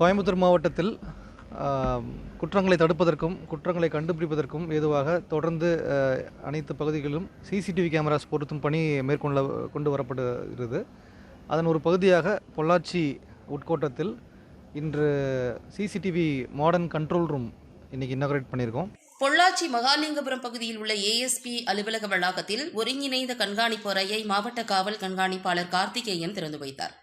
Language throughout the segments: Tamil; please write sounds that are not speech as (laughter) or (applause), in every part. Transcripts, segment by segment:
கோயம்புத்தூர் மாவட்டத்தில் குற்றங்களை தடுப்பதற்கும் குற்றங்களை கண்டுபிடிப்பதற்கும் ஏதுவாக தொடர்ந்து அனைத்து பகுதிகளிலும் சிசிடிவி கேமராஸ் பொருத்தும் பணி மேற்கொள்ள கொண்டு வரப்படுகிறது. அதன் ஒரு பகுதியாக பொள்ளாச்சி உட்கோட்டத்தில் இன்று சிசிடிவி மாடர்ன் கண்ட்ரோல் ரூம் இன்னைக்கு இன்னகரேட் பண்ணியிருக்கோம். பொள்ளாச்சி மகாலிங்கபுரம் பகுதியில் உள்ள ஏஎஸ்பி அலுவலக வளாகத்தில் ஒருங்கிணைந்த கண்காணிப்பு அறையை மாவட்ட காவல் கண்காணிப்பாளர் கார்த்திகேயன் திறந்து வைத்தார்.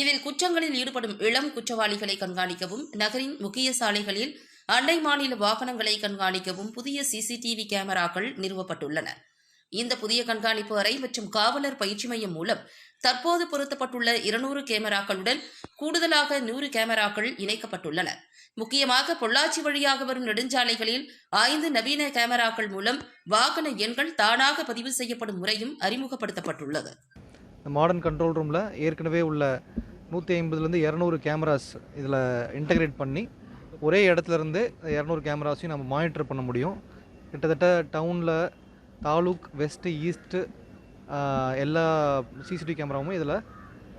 இதில் குற்றங்களில் ஈடுபடும் இளம் குற்றவாளிகளை கண்காணிக்கவும் நகரின் முக்கிய சாலைகளில் அண்டை மாநில வாகனங்களை கண்காணிக்கவும் புதிய சிசிடிவி கேமராக்கள் நிறுவப்பட்டுள்ளன. இந்த புதிய கண்காணிப்பு அறை மற்றும் காவலர் பயிற்சி மையம் மூலம் தற்போது பொருத்தப்பட்டுள்ள இருநூறு கேமராக்களுடன் கூடுதலாக நூறு கேமராக்கள் இணைக்கப்பட்டுள்ளன. முக்கியமாக பொள்ளாச்சி வழியாக வரும் நெடுஞ்சாலைகளில் ஐந்து நவீன கேமராக்கள் மூலம் வாகன எண்கள் தானாக பதிவு செய்யப்படும் முறையும் அறிமுகப்படுத்தப்பட்டுள்ளது. மாடர்ன் கண்ட்ரோல் ரூமில் ஏற்கனவே உள்ள நூற்றி ஐம்பதுலேருந்து இரநூறு கேமராஸ் இதில் இன்டகிரேட் பண்ணி ஒரே இடத்துலேருந்து இரநூறு கேமராஸையும் நம்ம மானிட்டர் பண்ண முடியும். கிட்டத்தட்ட டவுனில் தாலுக் வெஸ்ட்டு ஈஸ்ட்டு எல்லா சிசிடிவி கேமராவும் இதில்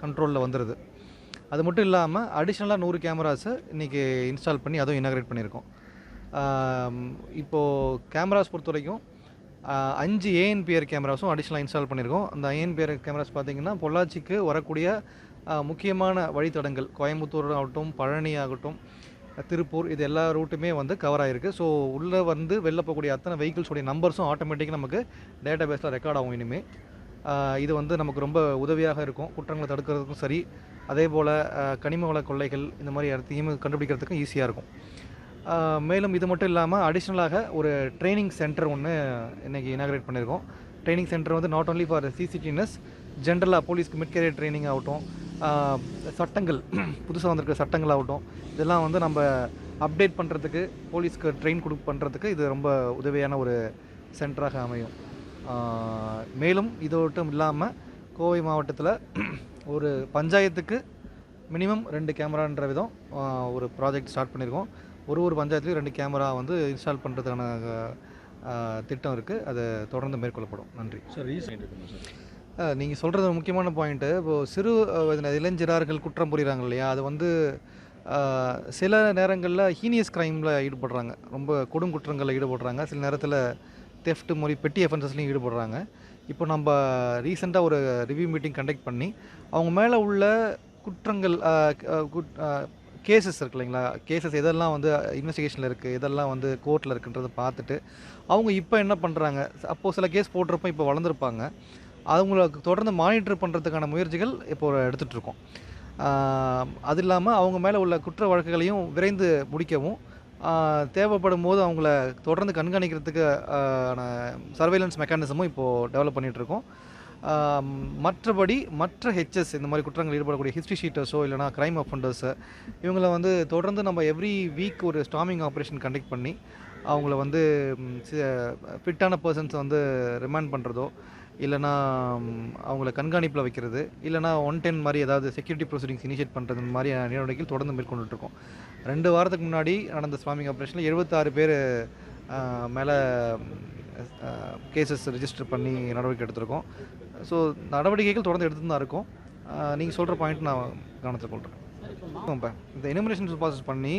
கண்ட்ரோலில் வந்துடுது அது மட்டும் இல்லாமல் அடிஷ்னலாக நூறு கேமராஸை இன்றைக்கி இன்ஸ்டால் பண்ணி அதுவும் இனாகிரேட் பண்ணியிருக்கோம். இப்போது கேமராஸ் பொறுத்த வரைக்கும் அஞ்சு ஏஎன்பிஆர் கேமராஸும் அடிஷ்னலாக இன்ஸ்டால் பண்ணியிருக்கோம். அந்த ஏஎன்பிஆர் கேமராஸ் பார்த்தீங்கன்னா பொள்ளாச்சிக்கு வரக்கூடிய முக்கியமான வழித்தடங்கள் கோயம்புத்தூர் ஆகட்டும் பழனி ஆகட்டும் திருப்பூர் இது எல்லா ரூட்டுமே வந்து கவர் ஆகிருக்கு ஸோ உள்ளே வந்து வெளில போகக்கூடிய அத்தனை வெஹிக்கிள்ஸோடைய நம்பர்ஸும் ஆட்டோமேட்டிக்காக நமக்கு டேட்டா பேஸில் ரெக்கார்ட் ஆகும் இனிமேல் இது வந்து நமக்கு ரொம்ப உதவியாக இருக்கும். குற்றங்களை தடுக்கிறதுக்கும் சரி. அதே போல் கனிம வள கொள்ளைகள் இந்த மாதிரி இடத்தையும் கண்டுபிடிக்கிறதுக்கும் ஈஸியாக இருக்கும். மேலும் இது மட்டும் இல்லாமல் அடிஷ்னலாக ஒரு ட்ரைனிங் சென்டர் ஒன்று இன்றைக்கி இனாகிரேட் பண்ணியிருக்கோம் ட்ரைனிங் சென்டர் வந்து நாட் ஓன்லி ஃபார் சிசிடினஸ் ஜென்ரலாக போலீஸ்க்கு மிட் கேரியர் ட்ரைனிங் ஆகட்டும் சட்டங்கள் (clears throat) புதுசாக வந்திருக்க சட்டங்கள் ஆகட்டும் இதெல்லாம் வந்து நம்ம அப்டேட் பண்ணுறதுக்கு போலீஸ்க்கு ட்ரெயின் கொடு பண்ணுறதுக்கு இது ரொம்ப உதவியான ஒரு சென்டராக அமையும். மேலும் இது மட்டும் இல்லாமல் கோவை மாவட்டத்தில் (clears throat) ஒரு பஞ்சாயத்துக்கு மினிமம் ரெண்டு கேமரான்ற விதம் ஒரு ப்ராஜெக்ட் ஸ்டார்ட் பண்ணியிருக்கோம் ஒரு ஒரு பஞ்சாயத்துலையும் ரெண்டு கேமரா வந்து இன்ஸ்டால் பண்ணுறதுக்கான திட்டம் இருக்குது அது தொடர்ந்து மேற்கொள்ளப்படும். நன்றி. சார் சார் நீங்கள் சொல்கிறது முக்கியமான பாயிண்ட்டு இப்போது சிறு இளைஞரார்கள் குற்றம் புரிகிறாங்க இல்லையா? அது வந்து சில நேரங்களில் ஹீனியஸ் க்ரைமில் ஈடுபடுறாங்க. ரொம்ப கொடும் குற்றங்களில் ஈடுபடுறாங்க. சில நேரத்தில் தெஃப்ட் மாதிரி பெட்டி அஃபென்சஸ்லையும் ஈடுபடுறாங்க. இப்போ நம்ம ரீசெண்டாக ஒரு ரிவ்யூ மீட்டிங் கண்டக்ட் பண்ணி அவங்க மேலே உள்ள குற்றங்கள் கேசஸ் இருக்கு இல்லைங்களா கேசஸ் எதெல்லாம் வந்து இன்வெஸ்டிகேஷனில் இருக்குது இதெல்லாம் வந்து கோர்ட்டில் இருக்குன்றதை பார்த்துட்டு அவங்க இப்போ என்ன பண்ணுறாங்க அப்போது சில கேஸ் போட்டிருப்போம் இப்போ வளர்ந்துருப்பாங்க. அவங்கள தொடர்ந்து மானிட்டர் பண்ணுறதுக்கான முயற்சிகள் இப்போ எடுத்துகிட்ருக்கோம் அது இல்லாமல் அவங்க மேலே உள்ள குற்ற வழக்குகளையும் விரைந்து முடிக்கவும் தேவைப்படும் போது அவங்கள தொடர்ந்து கண்காணிக்கிறதுக்கு ஆன சர்வைலன்ஸ் மெக்கானிசமும் இப்போது டெவலப் பண்ணிகிட்ருக்கோம் மற்றபடி மற்ற ஹெச்எஸ் இந்த மாதிரி குற்றங்கள் ஈடுபடக்கூடிய ஹிஸ்ட்ரி ஷீட்டர்ஸோ இல்லைனா க்ரைம் அஃபண்டர்ஸு இவங்கள வந்து தொடர்ந்து நம்ம எவ்ரி வீக் ஒரு ஸ்டாமிங் ஆப்ரேஷன் கண்டக்ட் பண்ணி அவங்கள வந்து ஃபிட்டான பர்சன்ஸ் வந்து ரிமாண்ட் பண்ணுறதோ இல்லைனா அவங்கள கண்காணிப்பில் வைக்கிறது இல்லைனா ஒன் டென் மாதிரி ஏதாவது செக்யூரிட்டி ப்ரொசீடிங்ஸ் இனிஷியேட் பண்ணுறது இந்த மாதிரி நடவடிக்கைகள் தொடர்ந்து மேற்கொண்டுட்ருக்கோம் ரெண்டு வாரத்துக்கு முன்னாடி நடந்த ஸ்வாமிங் ஆப்ரேஷனில் எழுபத்தாறு பேர் மேலே கேசஸ் ரிஜிஸ்டர் பண்ணி நடவடிக்கை எடுத்திருக்கோம். ஸோ நடவடிக்கைகள் தொடர்ந்து எடுத்துட்டு தான் இருக்கும். நீங்கள் சொல்கிற பாயிண்ட் நான் கவனத்தில் கொள்கிறேன் இப்போ இந்த எனிமினேஷன் ப்ராசஸ் பண்ணி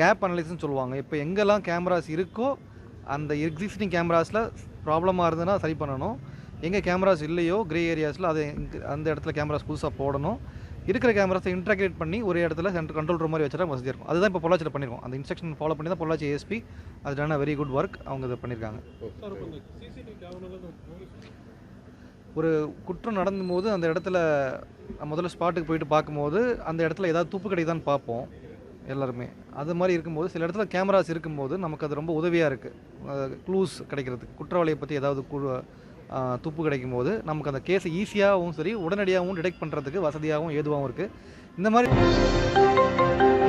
கேப் அனலைஸ்னு சொல்லுவாங்க. இப்போ எங்கெல்லாம் கேமராஸ் இருக்கோ அந்த எக்ஸிஸ்டிங் கேமராஸில் ப்ராப்ளமாக இருந்ததுன்னா சரி பண்ணணும். எங்கே கேமராஸ் இல்லையோ கிரே ஏரியாஸில் அது அந்த இடத்துல கேமராஸ் புதுசாக போடணும். இருக்கிற கேமராஸை இன்டகிரேட் பண்ணி ஒரு இடத்துல சென்டர் கண்ட்ரோல் ரூம் மாதிரி வச்சுட்டா வசதியாக இருக்கும். அதுதான் இப்போ பொள்ளாச்சியில் பண்ணியிருக்கோம் அந்த இன்ஸ்ட்ரக்ஷன் ஃபாலோ பண்ணி தான் பொள்ளாச்சி ஏஎஸ்பி அது வெரி குட் ஒர்க் அவங்க இதை பண்ணியிருக்காங்க ஒரு குற்றம் நடந்தும்போது அந்த இடத்துல முதல்ல ஸ்பாட்டுக்கு போயிட்டு பார்க்கும்போது அந்த இடத்துல ஏதாவது துப்பு கிடைக்குதான்னு பார்ப்போம் எல்லாருமே. அது மாதிரி இருக்கும்போது சில இடத்துல கேமராஸ் இருக்கும்போது நமக்கு அது ரொம்ப உதவியாக இருக்குது க்ளூஸ் கிடைக்கிறதுக்கு. குற்றவாளியை பற்றி ஏதாவது குழு துப்பு கிடைக்கும் போது நமக்கு அந்த கேஸை ஈஸியாகவும் சரி உடனடியாகவும் டிடெக்ட் பண்ணுறதுக்கு வசதியாகவும் ஏதுவாகவும் இருக்குது இந்த மாதிரி